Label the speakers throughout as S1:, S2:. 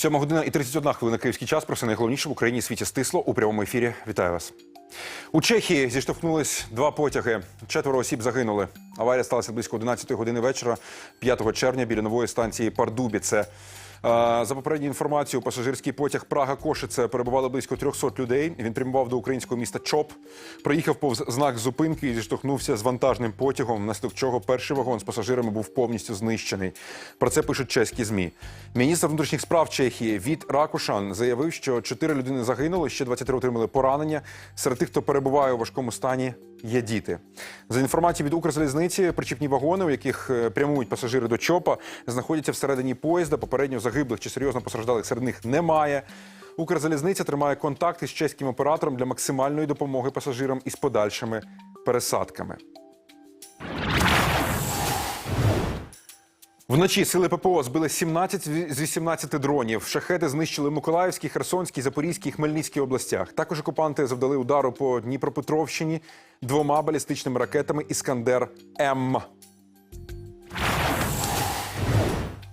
S1: Сьома година і 31 хвилина київський час. Про все найголовніше в Україні світі стисло у прямому ефірі. Вітаю вас. У Чехії зіштовхнулись два потяги. Четверо осіб загинули. Аварія сталася близько 11 години вечора, 5 червня, біля нової станції Пардубіце. Е, За попередньою інформацією, пасажирський потяг Прага Кошице перебували близько 300 людей. Він прямував до українського міста Чоп. Проїхав повз знак зупинки і зіштовхнувся з вантажним потягом, внаслідок чого перший вагон з пасажирами був повністю знищений. Про це пишуть чеські змі. Міністр внутрішніх справ Чехії Віт Ракушан заявив, що чотири людини загинули, ще 23 отримали поранення. Серед тих, хто перебуває у важкому стані, є діти. За інформацією від Укрзалізниці, причіпні вагони, у яких е, прямують пасажири до ЧОПа, знаходяться всередині поїзда. Попередньо загиблих чи серйозно постраждалих серед них немає. Укрзалізниця тримає контакти з чеським оператором для максимальної допомоги пасажирам із подальшими пересадками. Вночі сили ППО збили 17 з 18 дронів. Шахети знищили Миколаївській, Херсонській, Запорізькій і Хмельницькій областях. Також окупанти завдали удару по Дніпропетровщині двома балістичними ракетами Іскандер М.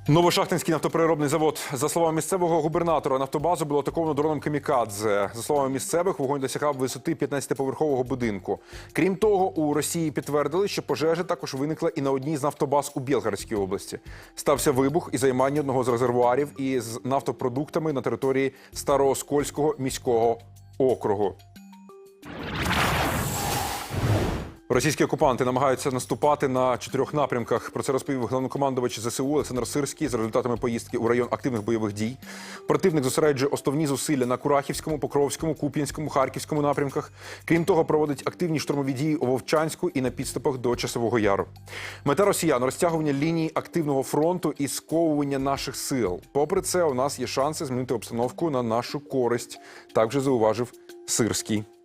S1: Новошахтинський нафтопереробний завод. За словами місцевого губернатора, нафтобазу було атаковано дроном Камікадзе. За словами місцевих, вогонь досягав висоти 15-поверхового будинку. Крім того, у Росії підтвердили, що пожежа також виникла і на одній з нафтобаз у Білгородській області. Стався вибух і займання одного з резервуарів із нафтопродуктами на території Старооскольського міського округу. Російські окупанти намагаються наступати на чотирьох напрямках. Про це розповів головнокомандувач ЗСУ Олександр Сирський за результатами поїздки у район активних бойових дій. Противник зосереджує основні зусилля на Курахівському, Покровському, Куп'янському, Харківському напрямках. Крім того, проводить активні штурмові дії у Вовчанську і на підступах до Часового Яру. Мета росіян розтягування лінії активного фронту і сковування наших сил. Попри це, у нас є шанси змінити обстановку на нашу користь. Так вже зауважив Сирський.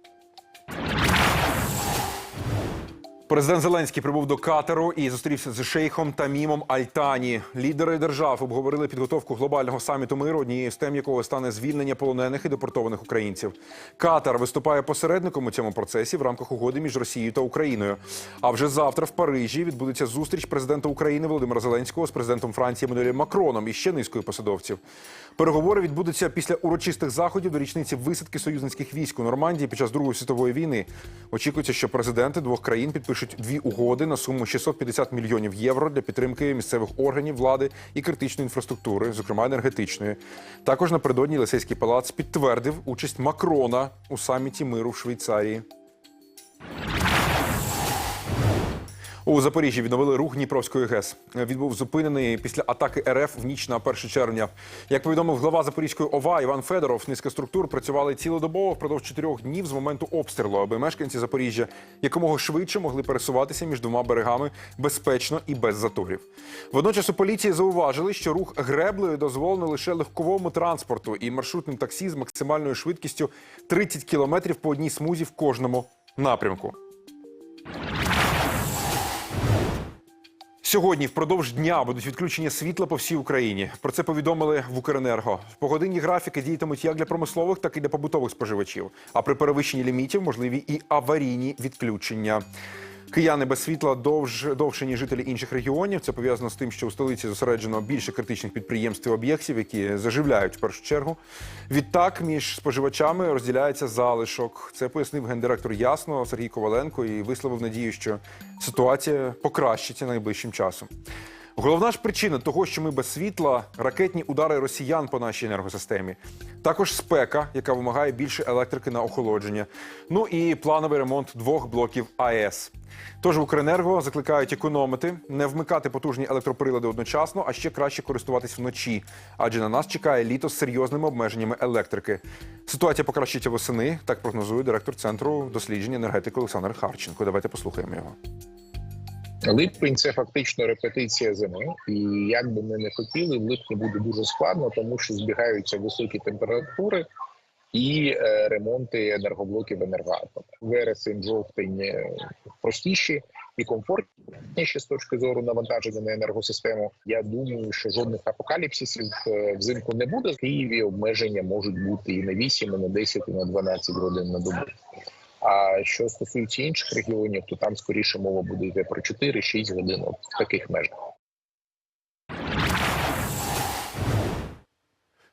S1: Президент Зеленський прибув до Катару і зустрівся з шейхом Тамімом Альтані. Лідери держав обговорили підготовку глобального саміту миру, однією з тем якого стане звільнення полонених і депортованих українців. Катар виступає посередником у цьому процесі в рамках угоди між Росією та Україною. А вже завтра в Парижі відбудеться зустріч президента України Володимира Зеленського з президентом Франції Еммануелем Макроном і ще низкою посадовців. Переговори відбудуться після урочистих заходів до річниці висадки союзницьких військ у Нормандії під час Другої світової війни. Очікується, що президенти двох країн підпишуть дві угоди на суму 650 мільйонів євро для підтримки місцевих органів влади і критичної інфраструктури, зокрема енергетичної. Також напередодні Лисейський палац підтвердив участь Макрона у саміті миру в Швейцарії. У Запоріжжі відновили рух Дніпровської ГЕС. Він був зупинений після атаки РФ в ніч на 1 червня. Як повідомив глава Запорізької ОВА Іван Федоров, низка структур працювали цілодобово впродовж чотирьох днів з моменту обстрілу, аби мешканці Запоріжжя якомога швидше могли пересуватися між двома берегами безпечно і без заторів. Водночас у поліції зауважили, що рух греблею дозволено лише легковому транспорту і маршрутним таксі з максимальною швидкістю 30 км по одній смузі в кожному напрямку. Сьогодні впродовж дня будуть відключення світла по всій Україні. Про це повідомили в Укренерго. Погодинні графіки діятимуть як для промислових, так і для побутових споживачів. А при перевищенні лімітів можливі і аварійні відключення. Кияни без світла довж, довше, ніж жителі інших регіонів. Це пов'язано з тим, що у столиці зосереджено більше критичних підприємств і об'єктів, які заживляють в першу чергу. Відтак між споживачами розділяється залишок. Це пояснив гендиректор Ясно Сергій Коваленко і висловив надію, що ситуація покращиться найближчим часом. Головна ж причина того, що ми без світла ракетні удари росіян по нашій енергосистемі. Також спека, яка вимагає більше електрики на охолодження. Ну і плановий ремонт двох блоків АЕС. Тож Укренерго закликають економити, не вмикати потужні електроприлади одночасно, а ще краще користуватись вночі, адже на нас чекає літо з серйозними обмеженнями електрики. Ситуація покращиться восени, так прогнозує директор центру досліджень енергетики Олександр Харченко. Давайте послухаємо його.
S2: Липень це фактично репетиція зими, і як би ми не хотіли, в липні буде дуже складно, тому що збігаються високі температури, і е, ремонти енергоблоків енергоатому. Вересень, жовтень е, простіші і комфортніші з точки зору навантаження на енергосистему. Я думаю, що жодних апокаліпсисів е, взимку не буде. В Києві обмеження можуть бути і на 8, і на 10, і на 12 годин на добу. А що стосується інших регіонів, то там скоріше мова буде йти про 4-6 годин от в таких межах.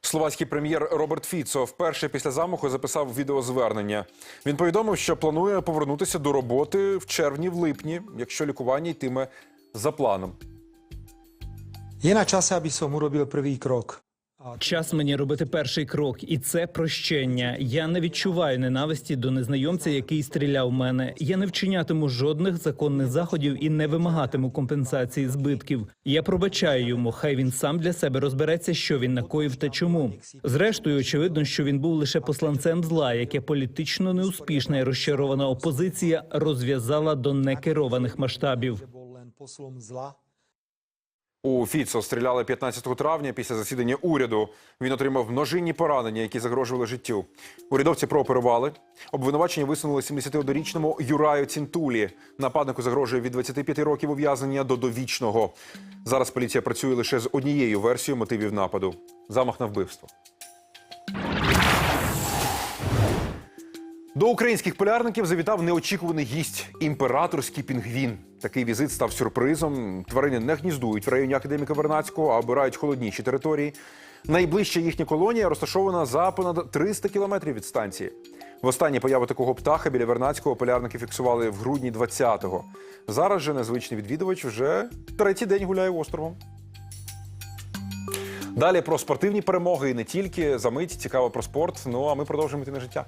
S1: Словацький прем'єр Роберт Фіцо вперше після замаху записав відеозвернення. Він повідомив, що планує повернутися до роботи в червні, в липні, якщо лікування йтиме за планом.
S3: Je na čase, aby som urobil prvý krok.
S4: Час мені робити перший крок, і це прощення. Я не відчуваю ненависті до незнайомця, який стріляв в мене. Я не вчинятиму жодних законних заходів і не вимагатиму компенсації збитків. Я пробачаю йому. Хай він сам для себе розбереться, що він накоїв та чому. Зрештою, очевидно, що він був лише посланцем зла, яке політично неуспішна і розчарована опозиція розв'язала до некерованих масштабів.
S1: У Фіцо стріляли 15 травня після засідання уряду. Він отримав множинні поранення, які загрожували життю. Урядовці прооперували. Обвинувачення висунули 71-річному Юраю Цінтулі. Нападнику загрожує від 25 років ув'язнення до довічного. Зараз поліція працює лише з однією версією мотивів нападу замах на вбивство. До українських полярників завітав неочікуваний гість імператорський пінгвін. Такий візит став сюрпризом. Тварини не гніздують в районі академіка Вернацького, а обирають холодніші території. Найближча їхня колонія розташована за понад 300 кілометрів від станції. Востаннє появу такого птаха біля Вернацького полярники фіксували в грудні 20-го. Зараз же незвичний відвідувач вже третій день гуляє островом. Далі про спортивні перемоги і не тільки за мить цікаво про спорт. Ну а ми продовжуємо йти на життя.